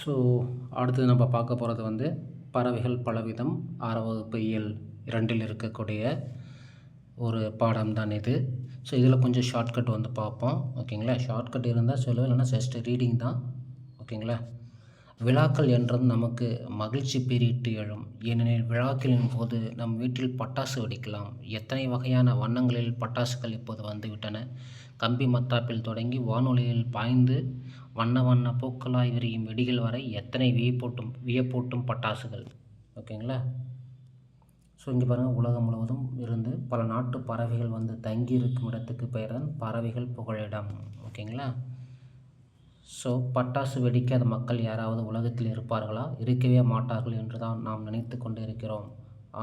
So அடுத்தது நம்ம பார்க்க போகிறது வந்து பறவைகள் பலவிதம் ஆறாம் வகுப்பு இயல் இரண்டில் இருக்கக்கூடிய ஒரு பாடம் தான் இது. ஸோ இதில் கொஞ்சம் ஷார்ட்கட் வந்து பார்ப்போம். ஓகேங்களா ஷார்ட்கட் இருந்தால் சொல்லுவேன் இல்லைன்னா ஜஸ்ட் ரீடிங் தான். ஓகேங்களா விழாக்கள் என்றது நமக்கு மகிழ்ச்சி பெரியிட்டு எழும். ஏனெனில் விழாக்களின் போது நம் வீட்டில் பட்டாசு வெடிக்கலாம். எத்தனை வகையான வண்ணங்களில் பட்டாசுகள் இப்போது வந்துவிட்டன? கம்பி மத்தாப்பில் தொடங்கி வானொலியில் பாய்ந்து வண்ண வண்ண பூக்களாய் விரியும் வெடிகள் வரை எத்தனை வியப்பூட்டும் வியப்பூட்டும் பட்டாசுகள்? ஓகேங்களா? ஸோ இங்கே பாருங்கள் உலகம் முழுவதும் இருந்து பல நாட்டு பறவைகள் வந்து தங்கி இருக்கும் இடத்துக்கு பெயர் தான் பறவைகள் புகழிடம் ஓகேங்களா? ஸோ பட்டாசு வெடிக்காத மக்கள் யாராவது உலகத்தில் இருப்பார்களா? இருக்கவே மாட்டார்கள் என்று தான் நாம் நினைத்து கொண்டு இருக்கிறோம்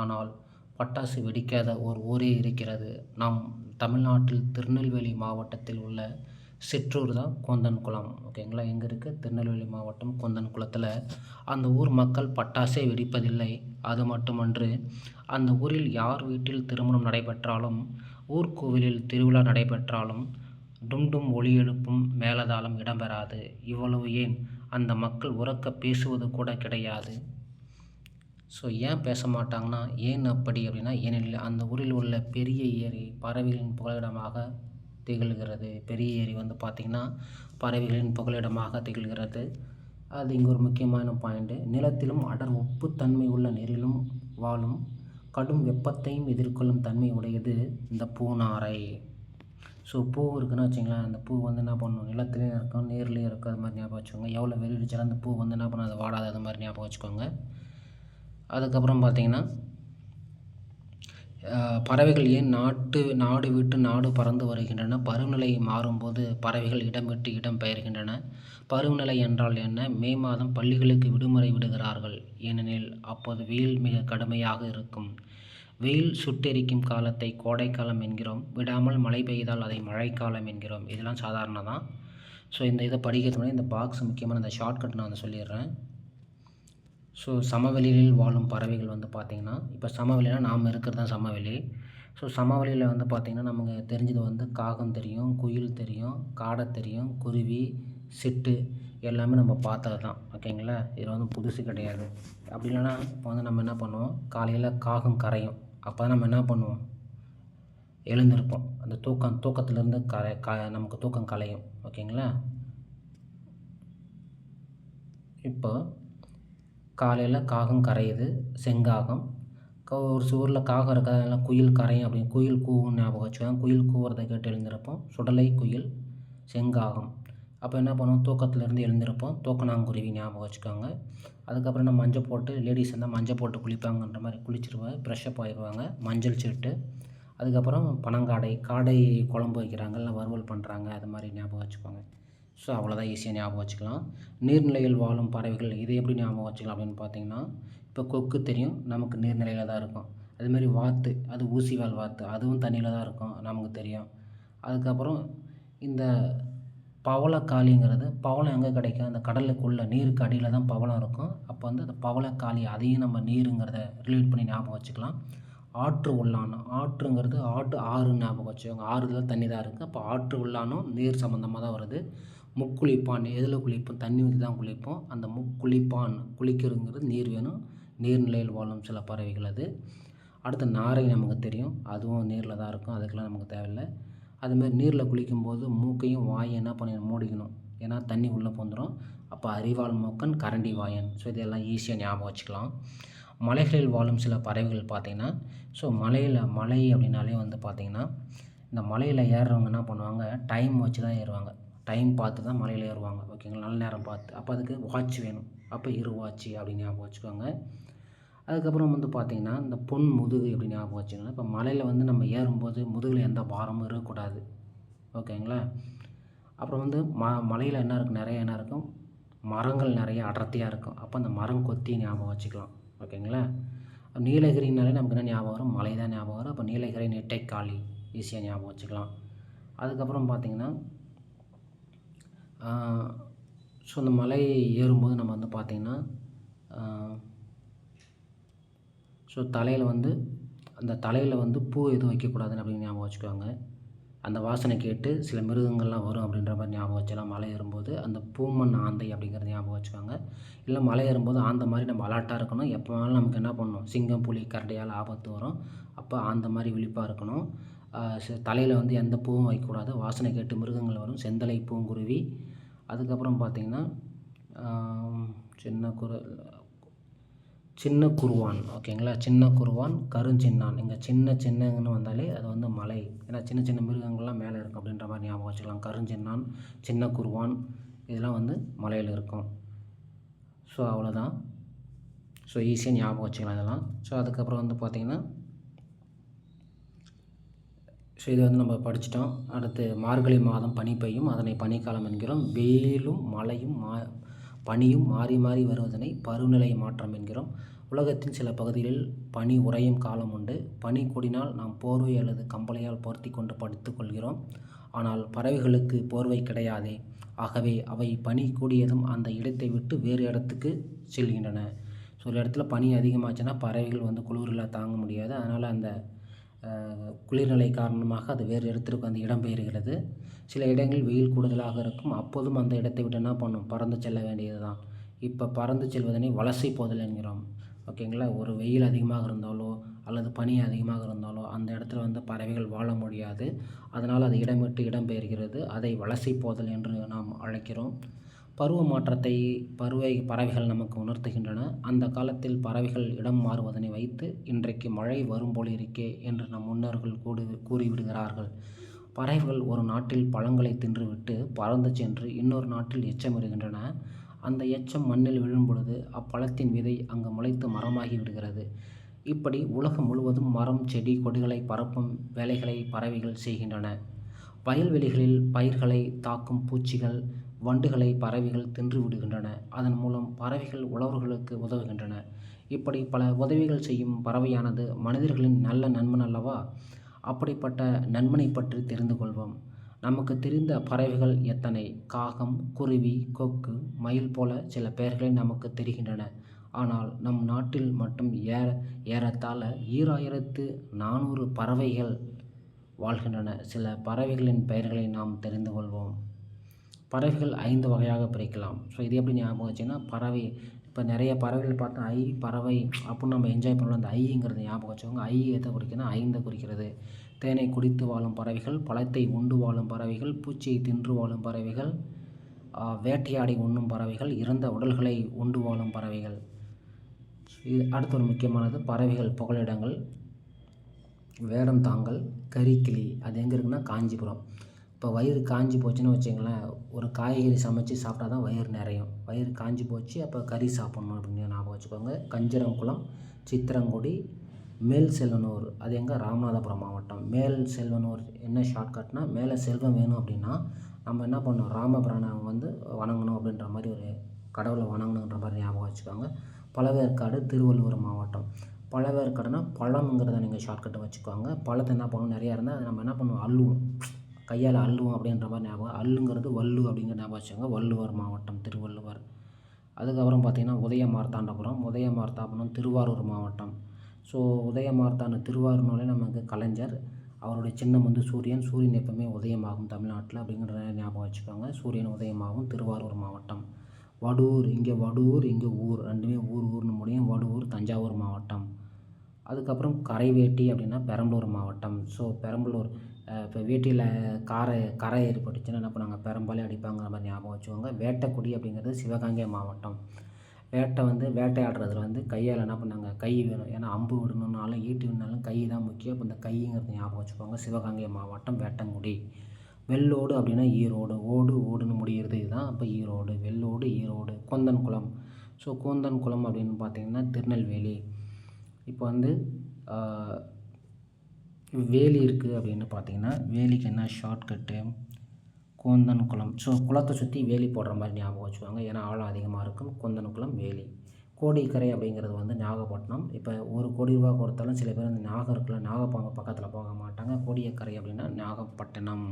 ஆனால் பட்டாசு வெடிக்காத ஒரு ஊரே இருக்கிறது. நாம் தமிழ்நாட்டில் திருநெல்வேலி மாவட்டத்தில் உள்ள சிற்றூர் தான் கொந்தன்குளம். ஓகேங்களா? எங்கே இருக்குது திருநெல்வேலி மாவட்டம் கொந்தன்குளத்தில். அந்த ஊர் மக்கள் பட்டாசே வெடிப்பதில்லை. அது மட்டுமன்று அந்த ஊரில் யார் வீட்டில் திருமணம் நடைபெற்றாலும் ஊர்கோவிலில் திருவிழா நடைபெற்றாலும் டும்டும் டும் ஒலி எழுப்பும் மேலதாளம் இடம்பெறாது. இவ்வளவு ஏன்? அந்த மக்கள் உறக்க பேசுவது கூட கிடையாது. ஸோ ஏன் பேச மாட்டாங்கன்னா ஏன் அப்படி அப்படின்னா ஏனெனில் அந்த ஊரில் உள்ள பெரிய ஏரி பறவைகளின் புகலிடமாக திகழ்கிறது. பெரிய ஏரி வந்து பார்த்திங்கன்னா பறவைகளின் புகலிடமாக திகழ்கிறது. அது இங்கே ஒரு முக்கியமான பாயிண்ட்டு நிலத்திலும் அடர் உப்புத்தன்மை உள்ள நீரிலும் வாழும் கடும் வெப்பத்தையும் எதிர்கொள்ளும் தன்மை உடையது இந்த பூனாரை ஸோ பூ இருக்குன்னு வச்சுங்களேன் அந்த பூ வந்து என்ன பண்ணும் நிலத்துலேயும் இருக்கும் நீர்லேயும் இருக்கும் அது மாதிரி ஞாபகம் வச்சுக்கோங்க. எவ்வளோ வெளியிடுச்சாலும் அந்த பூ வந்து என்ன பண்ணாது வாடாது அது மாதிரி ஞாபகம் வச்சுக்கோங்க. அதுக்கப்புறம் பார்த்திங்கன்னா பறவைகள் ஏன் நாட்டு நாடு விட்டு நாடு பறந்து வருகின்றன? பருவநிலை மாறும்போது பறவைகள் இடம் விட்டு இடம் பெயர்கின்றன. பருவநிலை என்றால் என்ன? மே மாதம் பள்ளிகளுக்கு விடுமுறை விடுகிறார்கள். ஏனெனில் அப்போது வெயில் மிக கடுமையாக இருக்கும். வெயில் சுட்டெரிக்கும் காலத்தை கோடைக்காலம் என்கிறோம். விடாமல் மழை பெய்தால் அதை மழைக்காலம் என்கிறோம். இதெல்லாம் சாதாரண தான் ஸோ இந்த இதை படிக்கிறதுனால இந்த பாக்ஸ் முக்கியமான இந்த ஷார்ட்கட் நான் வந்து சொல்லிடுறேன். ஸோ சமவெளியில் வாழும் பறவைகள் வந்து பார்த்திங்கன்னா இப்போ சமவெளினா நாம் இருக்கிறது தான் சமவெளி. ஸோ சமவெளியில் வந்து பார்த்திங்கன்னா நமக்கு தெரிஞ்சது வந்து காகம் தெரியும் குயில் தெரியும் காடை தெரியும் குருவி சிட்டு எல்லாமே நம்ம பார்த்தது தான். ஓகேங்களா இதில் வந்து புதுசு கிடையாது. அப்படி இல்லைன்னா இப்போ வந்து நம்ம என்ன பண்ணுவோம்? காலையில் காகம் கரையும். அப்போ தான் நம்ம என்ன பண்ணுவோம்? எழுந்திருப்போம். அந்த தூக்கம் தூக்கத்துலேருந்து கரை க நமக்கு தூக்கம் கலையும். ஓகேங்களா? இப்போ காலையில் காகம் கரையுது செங்காகம். ஒரு சுவரில் காகம் இருக்காது குயில் கரையும் அப்படின்னு குயில் கூவும் ஞாபகம் வச்சுக்கோங்க. குயில் கூவுறதை கேட்டு எழுந்திருப்போம். சுடலை குயில் செங்காகம். அப்போ என்ன பண்ணுவோம்? தூக்கத்துலேருந்து எழுந்திருப்போம். தூக்கணாங்குருவி ஞாபகம் வச்சுக்கோங்க. அதுக்கப்புறம் நம்ம மஞ்சள் போட்டு லேடிஸ் இருந்தால் மஞ்சள் போட்டு குளிப்பாங்கன்ற மாதிரி குளிச்சிருவாங்க ப்ரெஷ்ஷப் ஆயிடுவாங்க மஞ்சள் சீட்டு. அதுக்கப்புறம் பனங்காடை காடை குழம்பு வைக்கிறாங்க. இல்லை வறுவல் பண்ணுறாங்க அது மாதிரி ஞாபகம் வச்சுக்கோங்க. ஸோ அவ்வளோதான் ஈஸியாக ஞாபகம் வச்சுக்கலாம். நீர்நிலையில் வாழும் பறவைகள் இதை எப்படி ஞாபகம் வச்சுக்கலாம் அப்படின்னு பார்த்தீங்கன்னா இப்போ கொக்கு தெரியும். நமக்கு நீர்நிலையில் தான் இருக்கும். அதுமாரி வாத்து அது ஊசிவால் வாத்து. அதுவும் தண்ணியில் தான் இருக்கும் நமக்கு தெரியும். அதுக்கப்புறம் இந்த பவளக்காளிங்கிறது பவளம் எங்கே கிடைக்கும்? அந்த கடலுக்குள்ளே நீருக்கு அடியில் தான் பவளம் இருக்கும். அப்போ வந்து அந்த பவளக்காளி அதையும் நம்ம நீருங்கிறத ரிலேட் பண்ணி ஞாபகம் வச்சுக்கலாம். ஆற்று உள்ளானம் ஆற்றுங்கிறது ஆட்டு ஆறு ஞாபகம் வச்சுக்கோங்க ஆறுதல் தண்ணி தான் இருக்குது அப்போ ஆற்று உள்ளானம் நீர் சம்மந்தமாக தான் வருது. முக்குளிப்பான் எதில் குளிப்போம்? தண்ணி ஊற்றி தான் குளிப்போம். அந்த முக்குளிப்பான் குளிக்கிறதுங்கிறது நீர் வேணும். நீர்நிலையில் வாழும் சில பறவைகள் அது. அடுத்து நாரை நமக்கு தெரியும். அதுவும் நீரில் தான் இருக்கும். அதுக்கெல்லாம் நமக்கு தேவையில்லை. அதுமாதிரி நீரில் குளிக்கும்போது மூக்கையும் வாயை என்ன பண்ணி மூடிக்கணும்? ஏன்னா தண்ணி உள்ளே போந்துடும் அப்போ அறிவாள் மூக்கன் கரண்டி வாயன். ஸோ இதெல்லாம் ஈஸியாக ஞாபகம் வச்சுக்கலாம். மலைகளில் வாழும் சில பறவைகள் பார்த்திங்கன்னா ஸோ மலையில் மலை அப்படின்னாலே வந்து பார்த்திங்கன்னா இந்த மலையில் ஏறுறவங்க என்ன பண்ணுவாங்க? டைம் வச்சு தான் ஏறுவாங்க. டைம் பார்த்து தான் மலையில் ஏறுவாங்க. ஓகேங்களா? நல்ல நேரம் பார்த்து. அப்போ அதுக்கு வாட்ச் வேணும். அப்போ இரு வாட்ச் அப்படின்னு ஞாபகம் வச்சுக்கோங்க. அதுக்கப்புறம் வந்து பார்த்திங்கன்னா இந்த பொன் முதுகு எப்படி ஞாபகம் வச்சுக்கணும் இப்போ மலையில் வந்து நம்ம ஏறும்போது முதுகில் எந்த பாரமும் இருக்கக்கூடாது. ஓகேங்களா? அப்புறம் வந்து ம மலையில் என்ன இருக்கும் நிறைய என்ன இருக்கும்? மரங்கள் நிறைய அடர்த்தியாக இருக்கும். அப்போ அந்த மரம் கொத்தி ஞாபகம் வச்சுக்கலாம். ஓகேங்களா? நீலகிரினாலே நமக்கு என்ன ஞாபகம் வரும்? மலை தான் ஞாபகம் வரும். அப்போ நீலகிரி நெட்டைக்காளி ஈஸியாக ஞாபகம் வச்சுக்கலாம். அதுக்கப்புறம் பார்த்திங்கன்னா ஸோ அந்த மலை ஏறும்போது நம்ம வந்து பார்த்திங்கன்னா ஸோ தலையில் வந்து அந்த தலையில் வந்து பூ எதுவும் வைக்கக்கூடாதுன்னு அப்படின்னு ஞாபகம் வச்சுக்கோங்க. அந்த வாசனை கேட்டு சில மிருகங்கள்லாம் வரும் அப்படின்ற மாதிரி ஞாபகம் வச்சுக்கலாம் மலை ஏறும்போது அந்த பூமன் ஆந்தை அப்படிங்கிறத ஞாபகம் வச்சுக்கோங்க. இல்லை மலை ஏறும்போது ஆந்த மாதிரி நம்ம அலர்ட்டாக இருக்கணும். எப்போ வேணாலும் நமக்கு என்ன பண்ணணும்? சிங்கம் புலி கரடியால் ஆபத்து வரும். அப்போ ஆந்த மாதிரி விழிப்பாக இருக்கணும். தலையில் வந்து எந்த பூவும் வைக்கக்கூடாது. வாசனை கேட்டு மிருகங்கள் வரும். செந்தலை பூங்குருவி. அதுக்கப்புறம் பார்த்திங்கன்னா சின்ன குரு சின்ன குருவான் ஓகேங்களா? சின்ன குருவான் கருஞ்சின்னான். இங்கே சின்ன சின்னங்கன்னு வந்தாலே அது வந்து மலை. ஏன்னா சின்ன சின்ன மிருகங்கள்லாம் மேலே இருக்கும் அப்படின்ற மாதிரி ஞாபகம் வச்சுக்கலாம். கருஞ்சின்னான் சின்ன குருவான் இதெல்லாம் வந்து மலையில் இருக்கும். ஸோ அவ்வளோதான் ஸோ ஈஸியாக ஞாபகம் வச்சுக்கலாம் இதெல்லாம். ஸோ அதுக்கப்புறம் வந்து பார்த்திங்கன்னா ஸோ இது வந்து நம்ம படிச்சிட்டோம். அடுத்து மார்கழி மாதம் பனி பெய்யும். அதனை பனிக்காலம் என்கிறோம். வெயிலும் மழையும் மா பனியும் மாறி மாறி வருவதனை பருவநிலை மாற்றம் என்கிறோம். உலகத்தின் சில பகுதிகளில் பனி உறையும் காலம் உண்டு. பனி கூடினால் நாம் போர்வை அல்லது கம்பளையால் போர்த்தி கொண்டு படுத்துக்கொள்கிறோம் ஆனால் பறவைகளுக்கு போர்வை கிடையாதே. ஆகவே அவை பனி கூடியதும் அந்த இடத்தை விட்டு வேறு இடத்துக்கு செல்கின்றன. ஸோ ஒரு இடத்துல பனி அதிகமாச்சுன்னா பறவைகள் வந்து குளிரில் தாங்க முடியாது. அதனால் அந்த குளிர்நிலை காரணமாக அது வேறு இடத்திற்கு வந்து இடம்பெயர்கிறது. சில இடங்களில் வெயில் கூடுதலாக இருக்கும். அப்போதும் அந்த இடத்தை விட்டு என்ன பண்ணும்? பறந்து செல்ல வேண்டியது தான் இப்போ பறந்து செல்வதனை வலசை போதல் என்கிறோம். ஓகேங்களா? ஒரு வெயில் அதிகமாக இருந்தாலோ அல்லது பனி அதிகமாக இருந்தாலோ அந்த இடத்துல வந்து பறவைகள் வாழ முடியாது. அதனால் அது இடமிட்டு இடம்பெயர்கிறது. அதை வலசை போதல் என்று நாம் அழைக்கிறோம். பருவ மாற்றத்தை பருவ பறவைகள் நமக்கு உணர்த்துகின்றன. அந்த காலத்தில் பறவைகள் இடம் மாறுவதனை வைத்து இன்றைக்கு மழை வரும் போலிருக்கே என்று நம் முன்னோர்கள் கூடு கூறிவிடுகிறார்கள். பறவைகள் ஒரு நாட்டில் பழங்களை தின்றுவிட்டு பறந்து சென்று இன்னொரு நாட்டில் எச்சமிடுகின்றன. அந்த எச்சம் மண்ணில் விழும்பொழுது அப்பழத்தின் விதை அங்கு முளைத்து மரமாகி விடுகிறது. இப்படி உலகம் முழுவதும் மரம் செடி கொடிகளை பரப்பும் வேலைகளை பறவைகள் செய்கின்றன. வயல்வெளிகளில் பயிர்களை தாக்கும் பூச்சிகள் வண்டுகளை பறவைகள் தின்று விடுகின்றன. அதன் மூலம் பறவைகள் உழவர்களுக்கு உதவுகின்றன. இப்படி பல உதவிகள் செய்யும் பறவையானது மனிதர்களின் நல்ல நண்பன் அல்லவா? அப்படிப்பட்ட நண்பனை பற்றி தெரிந்து கொள்வோம். நமக்கு தெரிந்த பறவைகள் எத்தனை? காகம் குருவி கொக்கு மயில் போல சில பெயர்களை நமக்கு தெரிகின்றன. ஆனால் நம் நாட்டில் மட்டும் ஏற ஏறத்தாழ ஈராயிரத்து நானூறு பறவைகள் வாழ்கின்றன. சில பறவைகளின் பெயர்களை நாம் தெரிந்து கொள்வோம். பறவைகள் ஐந்து வகையாக பிரிக்கலாம். ஸோ இது எப்படி ஞாபகம் வச்சுன்னா பறவை இப்போ நிறைய பறவைகள் பார்த்தா ஐ பறவை அப்படின்னு நம்ம என்ஜாய் பண்ணலாம் அந்த ஐங்கிறது ஞாபகம் வச்சுக்கோங்க. ஐ எதை குறிக்குன்னா ஐந்தை குறிக்கிறது. தேனை குடித்து வாழும் பறவைகள் பழத்தை உண்டு வாழும் பறவைகள் பூச்சியை தின்று வாழும் பறவைகள் வேட்டையாடி உண்ணும் பறவைகள் இறந்த உடல்களை உண்டு வாழும் பறவைகள். இது அடுத்த ஒரு முக்கியமானது பறவைகள் புகலிடங்கள் வேடம் தாங்கல் கரிக்கிளி அது எங்கே இருக்குன்னா காஞ்சிபுரம். இப்போ வயிறு காஞ்சி போச்சுன்னு வச்சுங்களேன் ஒரு காய்கறி சமைச்சு சாப்பிட்டா தான் வயிறு நிறையும். வயிறு காஞ்சி போச்சு அப்போ கறி சாப்பிட்ணும் அப்படின்னு ஞாபகம் வச்சுக்கோங்க. கஞ்சரங்குளம் சித்திரங்குடி மேல் செல்வனூர். அது எங்கே? ராமநாதபுரம் மாவட்டம். மேல் செல்வனூர் என்ன ஷார்ட்கட்னால் மேலே செல்வம் வேணும் அப்படின்னா நம்ம என்ன பண்ணணும்? ராமபிராணம் வந்து வணங்கணும் அப்படின்ற மாதிரி ஒரு கடவுளை வணங்கணுன்ற மாதிரி ஞாபகம் வச்சுக்கோங்க. பழவேற்காடு திருவள்ளூர் மாவட்டம். பழவேற்காடுனா பழம்ங்கிறத நீங்கள் ஷார்ட்கட்டை வச்சுக்கோங்க. பழத்தை என்ன பண்ணணும்? நிறையா இருந்தால் அதை நம்ம என்ன பண்ணுவோம் அள்ளுவோம். கையால் அள்ளுவோம் அப்படின்ற மாதிரி ஞாபகம் அள்ளுங்கிறது வள்ளு அப்படிங்கிற ஞாபகம் வச்சுக்கோங்க. வள்ளுவர் மாவட்டம் திருவள்ளுவர். அதுக்கப்புறம் பார்த்திங்கன்னா உதய மார்த்தாண்டபுரம் உதய மார்த்தாபுரம் திருவாரூர் மாவட்டம். ஸோ உதய மார்த்தாண்ட திருவாரூர்னாலே நமக்கு கலைஞர் அவருடைய சின்னம் வந்து சூரியன். சூரியன் எப்பவுமே உதயமாகும் தமிழ்நாட்டில் அப்படிங்கிற ஞாபகம் வச்சுக்கோங்க. சூரியன் உதயமாகும் திருவாரூர் மாவட்டம். வடூர் இங்கே வடூர் இங்கே ஊர். ரெண்டுமே ஊர் ஊர்னு முடியும். வடூர் தஞ்சாவூர் மாவட்டம். அதுக்கப்புறம் கரைவேட்டி அப்படின்னா பெரம்பலூர் மாவட்டம். ஸோ பெரம்பலூர் இப்போ வீட்டில் காரை கரை ஏற்பட்டுச்சுன்னா என்ன பண்ணுவாங்க? பெரம்பாலே அடிப்பாங்கிற மாதிரி ஞாபகம் வச்சுக்கோங்க. வேட்டைக்குடி அப்படிங்கிறது சிவகங்கை மாவட்டம். வேட்டை வந்து வேட்டையாடுறதுல வந்து கையால் என்ன பண்ணாங்க? கை வேணும் ஏன்னா அம்பு விடணுன்னாலும் ஈட்டு விடனாலும் கை தான் முக்கியம். இப்போ இந்த கைங்கிறது ஞாபகம் வச்சுக்கோங்க. சிவகங்கை மாவட்டம் வேட்டங்குடி. வெள்ளோடு அப்படின்னா ஈரோடு. ஓடு ஓடுன்னு முடிகிறது இதுதான். இப்போ ஈரோடு வெள்ளோடு ஈரோடு கோந்தன் குளம் ஸோ கோந்தன் குளம் அப்படின்னு பார்த்தீங்கன்னா திருநெல்வேலி. இப்போ வந்து வேலி இருக்குது அப்படின்னு பார்த்தீங்கன்னா வேலிக்கு என்ன ஷார்ட்கட்டு கோந்தன் குளம். ஸோ குளத்தை சுற்றி வேலி போடுற மாதிரி ஞாபகம் வச்சுக்கோங்க. ஏன்னா ஆழம் அதிகமாக இருக்கும். கோந்தன் குளம் வேலி. கோடிக்கரை அப்படிங்கிறது வந்து நாகப்பட்டினம். இப்போ ஒரு கோடி ரூபா கொடுத்தாலும் சில பேர் அந்த நாகம் இருக்குல்ல பக்கத்தில் போக மாட்டாங்க. கோடியக்கரை அப்படின்னா நாகப்பட்டினம்.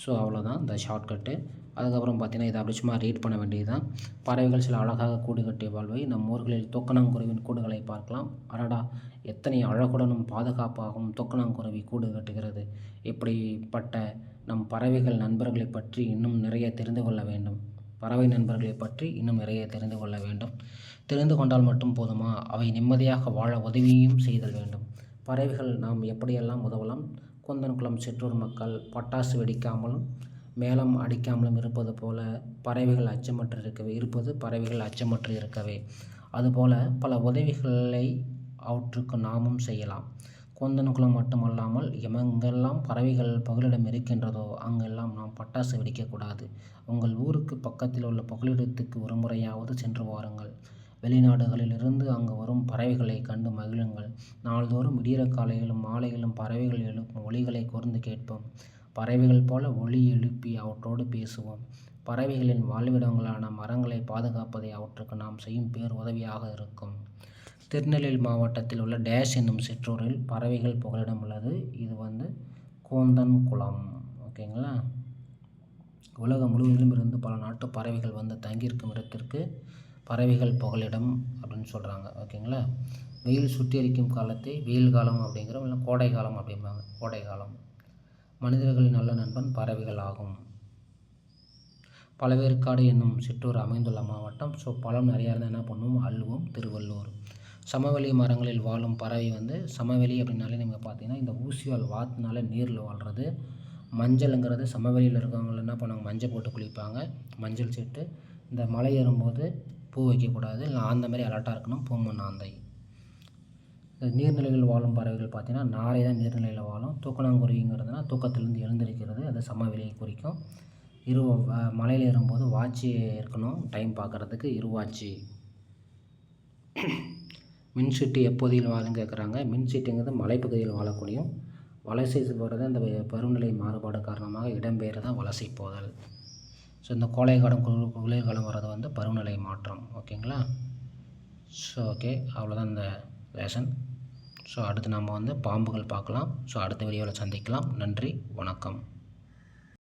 ஸோ அவ்வளோதான் இந்த ஷார்ட்கட்டு அதுக்கப்புறம் பார்த்தீங்கன்னா இதை அப்படி சும்மா ரீட் பண்ண வேண்டியது தான் பறவைகள் சில அழகாக கூடு கட்டிய வாழ்வை நம் ஊர்களில் தொக்கணாங்குருவின் கூடுகளை பார்க்கலாம். அடடா எத்தனை அழகுடனும் பாதுகாப்பாகவும் தொக்கணாங்குருவி கூடு கட்டுகிறது. இப்படிப்பட்ட நம் பறவைகள் நண்பர்களை பற்றி இன்னும் நிறைய தெரிந்து கொள்ள வேண்டும். பறவை நண்பர்களை பற்றி இன்னும் நிறைய தெரிந்து கொள்ள வேண்டும். தெரிந்து கொண்டால் மட்டும் போதுமா? அவை நிம்மதியாக வாழ உதவியும் செய்தல் வேண்டும். பறவைகள் நாம் எப்படியெல்லாம் உதவலாம்? குந்தன்குளம் சிற்றூர் மக்கள் பட்டாசு வெடிக்காமலும் மேளம் அடிக்காமலும் இருப்பது போல பறவைகள் அச்சமற்று இருக்கவே இருப்பது பறவைகள் அச்சமற்று இருக்கவே. அதுபோல பல உதவிகளை அவற்றுக்கு நாமும் செய்யலாம். குந்தன்குளம் மட்டுமல்லாமல் எங்கெல்லாம் பறவைகள் புகலிடம் இருக்கின்றதோ அங்கெல்லாம் நாம் பட்டாசு வெடிக்கக்கூடாது. உங்கள் ஊருக்கு பக்கத்தில் உள்ள புகலிடத்துக்கு ஒரு முறையாவது சென்று வாருங்கள். வெளிநாடுகளிலிருந்து அங்கு வரும் பறவைகளை கண்டு மகிழுங்கள். நாள்தோறும் விடியற காலையிலும் மாலையிலும் பறவைகள் எழுப்பும் ஒலிகளை கூர்ந்து கேட்போம். பறவைகள் போல ஒலி எழுப்பி அவற்றோடு பேசுவோம். பறவைகளின் வாழ்விடங்களான மரங்களை பாதுகாப்பதை அவற்றுக்கு நாம் செய்யும் பேர் உதவியாக இருக்கும். திருநெல்வேலி மாவட்டத்தில் உள்ள டேஷ் என்னும் சிற்றூரில் பறவைகள் புகலிடம் உள்ளது. இது வந்து கோந்தன் குளம். ஓகேங்களா? உலகம் முழுவதிலும் இருந்து பல நாட்டு பறவைகள் வந்து தங்கியிருக்கும் இடத்திற்கு பறவைகள் புகலிடம் அப்படின்னு சொல்கிறாங்க ஓகேங்களா? வெயில் சுட்டெரிக்கும் காலத்தை வெயில் காலம் அப்படிங்கிறோம் இல்லை கோடை காலம் அப்படிம்பாங்க கோடை காலம். மனிதர்களின் நல்ல நண்பன் பறவைகள் ஆகும். பழவேற்காடு என்னும் சிற்றூர் அமைந்துள்ள மாவட்டம். ஸோ பழம் நிறையா இருந்தால் என்ன பண்ணுவோம்? அள்ளுவோம் திருவள்ளூர். சமவெளி மரங்களில் வாழும் பறவை வந்து சமவெளி அப்படின்னாலே நீங்கள் பார்த்தீங்கன்னா இந்த ஊசியால் வாத்துனால நீரில் வாழ்கிறது மஞ்சளுங்கிறது சமவெளியில் இருக்கவங்க என்ன பண்ணுவாங்க? மஞ்சள் போட்டு குளிப்பாங்க மஞ்சள் சீட்டு. இந்த மலை ஏறும்போது பூ வைக்கக்கூடாது. இல்லை அந்த மாதிரி அலர்ட்டாக இருக்கணும். பூமன் ஆந்தை. நீர்நிலைகளில் வாழும் பறவைகள் பார்த்திங்கன்னா நாரை தான் நீர்நிலையில் வாழும். தூக்கணாங்குருவிங்கிறதுனா தூக்கத்திலேருந்து எழுந்திருக்கிறது. அது சமவெளியை குறிக்கும். இரு மலையில் ஏறும்போது வாட்சி இருக்கணும் டைம் பார்க்குறதுக்கு இருவாட்சி மின்சீட்டு எப்போதையில் வாழும் கேட்குறாங்க மின்சீட்டுங்கிறது மலைப்பகுதியில் வாழக்கூடியும் வலசை போகிறது அந்த பருவநிலை மாறுபாடு காரணமாக இடம்பெயர் தான் வலசை போதல். ஸோ இந்த கோடைக்காலம் குளிர் குளிர்காலம் வர்றது வந்து பருவநிலை மாற்றம் ஓகேங்களா? ஸோ ஓகே அவ்வளோதான் இந்த லேசன் ஸோ அடுத்து நம்ம வந்து பாம்புகள் பார்க்கலாம். ஸோ அடுத்த வீடியோவில் சந்திக்கலாம். நன்றி வணக்கம்.